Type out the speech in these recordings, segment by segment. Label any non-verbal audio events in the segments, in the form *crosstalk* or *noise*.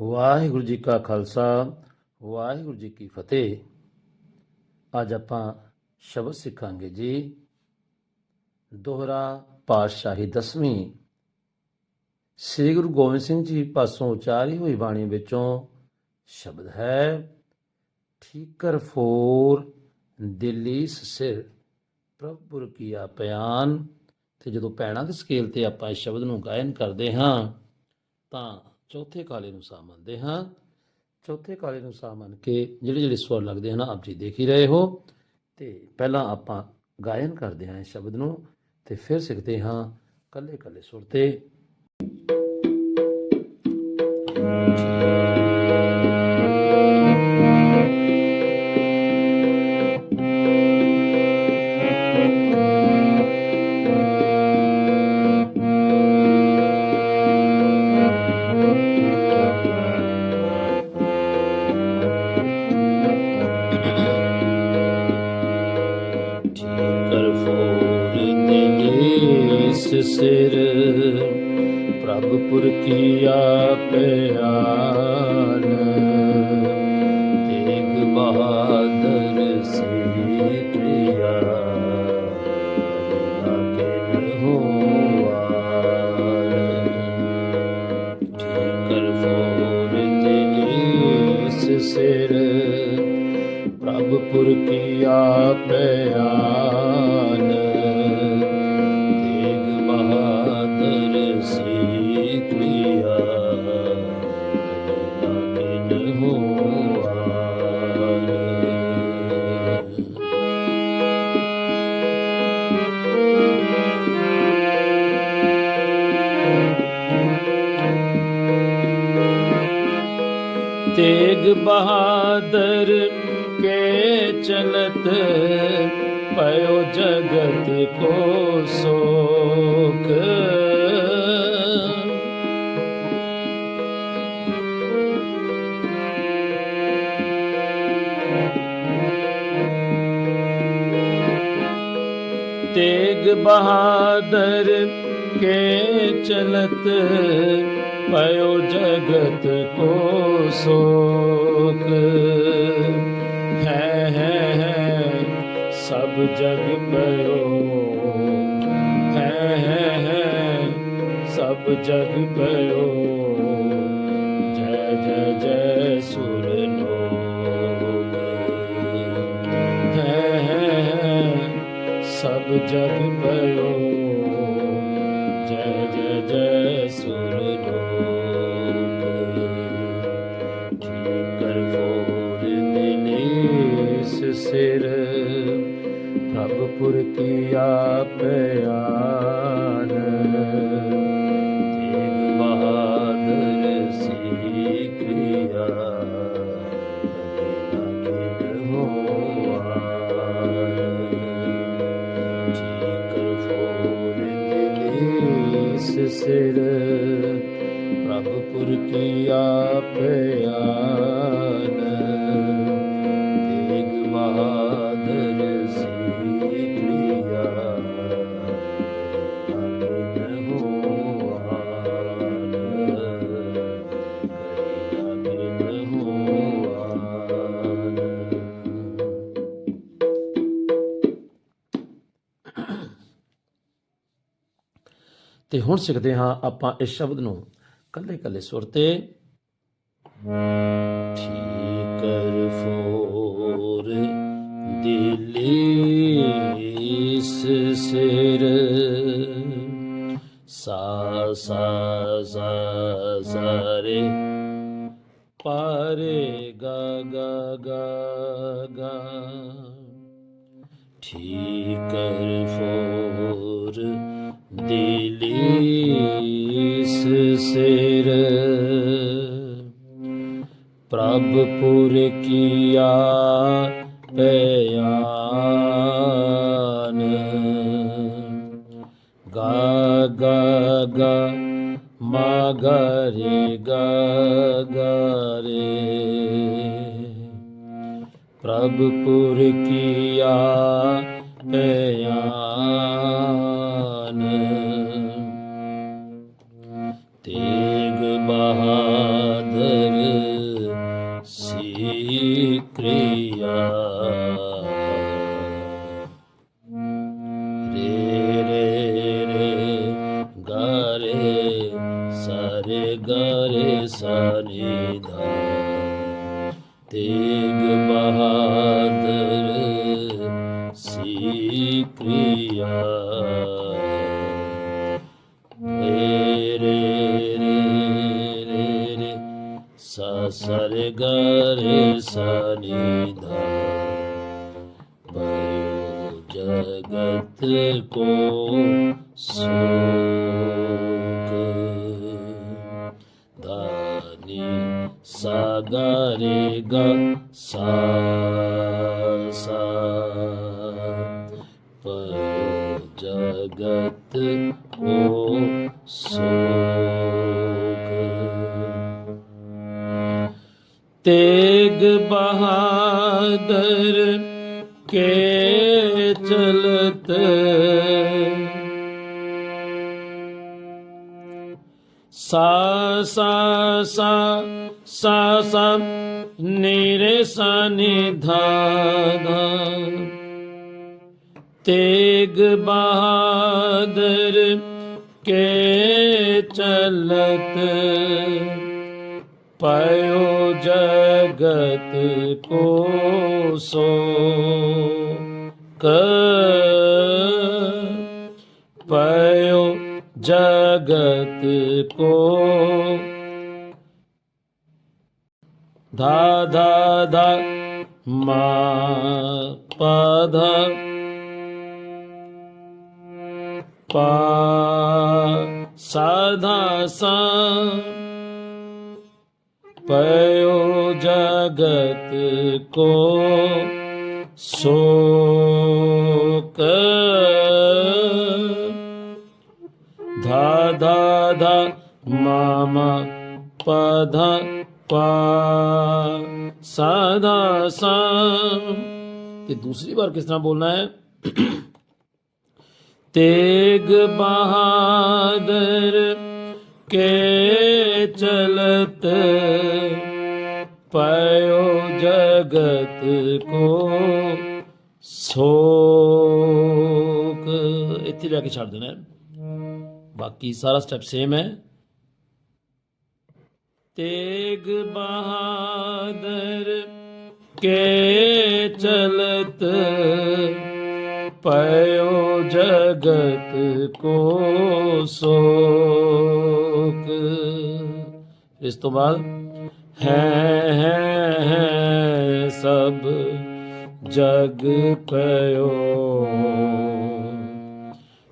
ਵਾਹਿਗੁਰੂ ਜੀ ਕਾ ਖਾਲਸਾ, ਵਾਹਿਗੁਰੂ ਜੀ ਕੀ ਫਤਿਹ। ਅੱਜ ਆਪਾਂ ਸ਼ਬਦ ਸਿੱਖਾਂਗੇ ਜੀ। ਦੋਹਰਾ ਪਾਤਸ਼ਾਹੀ ਦਸਵੀਂ। ਸ੍ਰੀ ਗੁਰੂ ਗੋਬਿੰਦ ਸਿੰਘ ਜੀ ਪਾਸੋਂ ਉਚਾਰੀ ਹੋਈ ਬਾਣੀ ਵਿੱਚੋਂ ਸ਼ਬਦ ਹੈ, ਠੀਕਰ ਫੋਰ ਦਿੱਲੀ ਸਿਰ, ਪ੍ਰਭੁਰ ਕੀਆ ਪਿਆਨ। ਤੇ ਜਦੋਂ ਪੈਣਾ ਦੇ ਸਕੇਲ ਤੇ ਆਪਾਂ ਇਸ ਸ਼ਬਦ ਨੂੰ ਗਾਇਨ ਕਰਦੇ ਹਾਂ, ਤਾਂ ਚੌਥੇ ਕਾਲੇ ਨੂੰ ਸਾਹ ਮੰਨਦੇ ਹਾਂ। ਚੌਥੇ ਕਾਲੇ ਨੂੰ ਸਾਹ ਮੰਨ ਕੇ ਜਿਹੜੇ ਜਿਹੜੇ ਸਵਰ ਲੱਗਦੇ ਹਨ, ਆਪ ਜੀ ਦੇਖ ਹੀ ਰਹੇ ਹੋ। ਤੇ ਪਹਿਲਾਂ ਆਪਾਂ ਗਾਇਨ ਕਰਦੇ ਹਾਂ ਇਸ ਸ਼ਬਦ ਨੂੰ ਤੇ ਫਿਰ ਸਿੱਖਦੇ ਹਾਂ ਕੱਲੇ ਕੱਲੇ ਸੁਰ ਤੇ। ਦਿਲੀਸ ਸਿਰ, ਪ੍ਰਭ ਪੁਰ ਕੀਆ ਪਿਆਨ ਤੇਗ ਬਹਾਦਰ ਸੀ ਪ੍ਰਿਆ ਲਾਗੇ ਹੋਵਾਨ। ਫੋਰ ਦਿਲੀਸ ਸਿਰ, ਪ੍ਰਭ ਪੁਰ ਕੀਆ ਪਿਆਨ ਤੇਗ ਬਹਾਦਰ ਕੇ ਚਲਤ ਪਇਓ ਜਗਤ ਕੋ ਸੋਖ। ਤੇਗ ਬਹਾਦਰ ਕੇ ਚਲਤ ਪਇਓ ਜਗਤ ਕੋ ਸੋਕ। ਹੈ ਹੈ ਹੈ, ਸਭ ਜਗ ਪਇਓ। ਹੈ ਹੈ ਹੈ, ਸਭ ਜਗ ਪਇਓ। ਜੈ ਜੈ ਜੈ ਸੁਰ ਲੋਕ। ਹੈ ਹੈ ਹੈ, ਸਭ ਜਗ ਪਇਓ। ਜੈ ਜੈ ਜੈ ਸੁਰ ਪੁਰ ਕੀਆ ਪਿਆਨ ਤੇਗ ਬਹਾਦਰ ਸੀ ਕ੍ਰਿਆ ਸਿਰ ਪ੍ਰਭ ਪੁਰ ਕੀਆ ਪਿਆਨ ਤੇਗ ਬਹਾਦਰ ਤੇ ਹੁਣ ਸਿੱਖਦੇ ਹਾਂ ਆਪਾਂ ਇਸ ਸ਼ਬਦ ਨੂੰ ਕੱਲੇ ਕੱਲੇ ਸੁਰ ਤੇ। ਠੀਕਰ ਫੋਰ ਦਿਲੀਸ ਸਿਰ, ਸਾ ਸਾ ਸਾ ਸਾ ਪਾਰੇ ਗਾ ਗਾ ਗਾ ਗਾ। ਠੀਕਰ ਫੋਰ ਦਿਲੀਸ सिर। प्रभपुर किया पयान र प्रभ्पुरकिया गग मगरे गगरे प्रभपुर किया पयान ਤੇਗ ਬਹਾਦਰ ਸੀ ਪ੍ਰਿਆ ਰੇ ਰੇ ਰੇ ਗਾਰੇ ਸਾਰੇ ਗਾਰੇ ਸਾਰੇ ਧਾ ਤੇਗ ਬਹਾਦਰ ਸੀ ਪ੍ਰਿਆ सरे सर्गरे सनि दा बगत को सु दानि सगरे ग सा तेग बहादुर के चलत सा सा सा सा सा नीरे सा निधा धा। तेग बहादुर के चलत पयो जगत को सो पयो जगत को धा धा धा मा पधा पा साधा सा पयो जगत को सो धा धा धा माम पध पा साधा सा। ये दूसरी बार किस तरह बोलना है? *clears throat* तेग बहादुर के चलत पयो जगत को ਸੋਕ ਇੱਥੇ ਲੈ ਕੇ ਛੱਡ ਦੇਣਾ ਹੈ। ਬਾਕੀ ਸਾਰਾ ਸਟੈਪ ਸੇਮ ਹੈ ਤੇਗ ਬਹਾਦਰ ਕੇ ਚਲਤ ਪਇਓ ਜਗਤ ਕੋ ਸੋਕ ਇਸ ਤੋਂ ਬਾਅਦ ਹੈ ਹੈ ਸਭ ਜਗ ਪਇਓ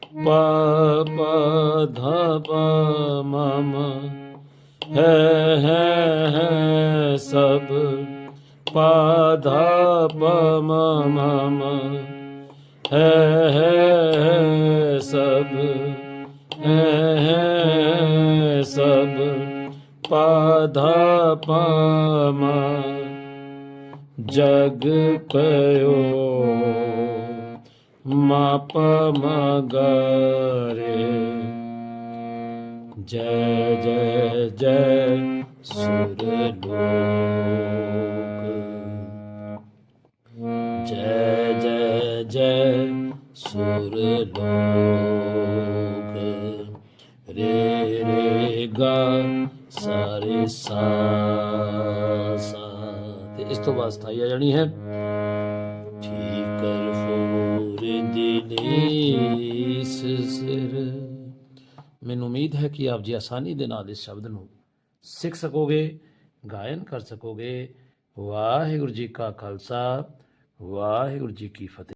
ਪ ਪ ਮਮ, ਹੈ ਹੈ ਹੈ, ਸਭ ਪ, ਧ ਹੈ ਹੈ ਸਭ ਹੈ, ਸਭ धाप जगपयो मा गे जय जय जय सूर जय जय जय सूर लो गे रे गा ਸਾ ਸਾ। ਤੇ ਇਸ ਤੋਂ ਬਾਅਦ ਸਥਾਈ ਆ ਜਾਣੀ ਹੈ। ਠੀਕਰ ਫੂਰ ਦਿਲੀਸ ਸਿਰ। ਮੈਨੂੰ ਉਮੀਦ ਹੈ ਕਿ ਆਪ ਜੀ ਆਸਾਨੀ ਦੇ ਨਾਲ ਇਸ ਸ਼ਬਦ ਨੂੰ ਸਿੱਖ ਸਕੋਗੇ, ਗਾਇਨ ਕਰ ਸਕੋਗੇ। ਵਾਹਿਗੁਰੂ ਜੀ ਕਾ ਖਾਲਸਾ, ਵਾਹਿਗੁਰੂ ਜੀ ਕੀ ਫਤਿਹ।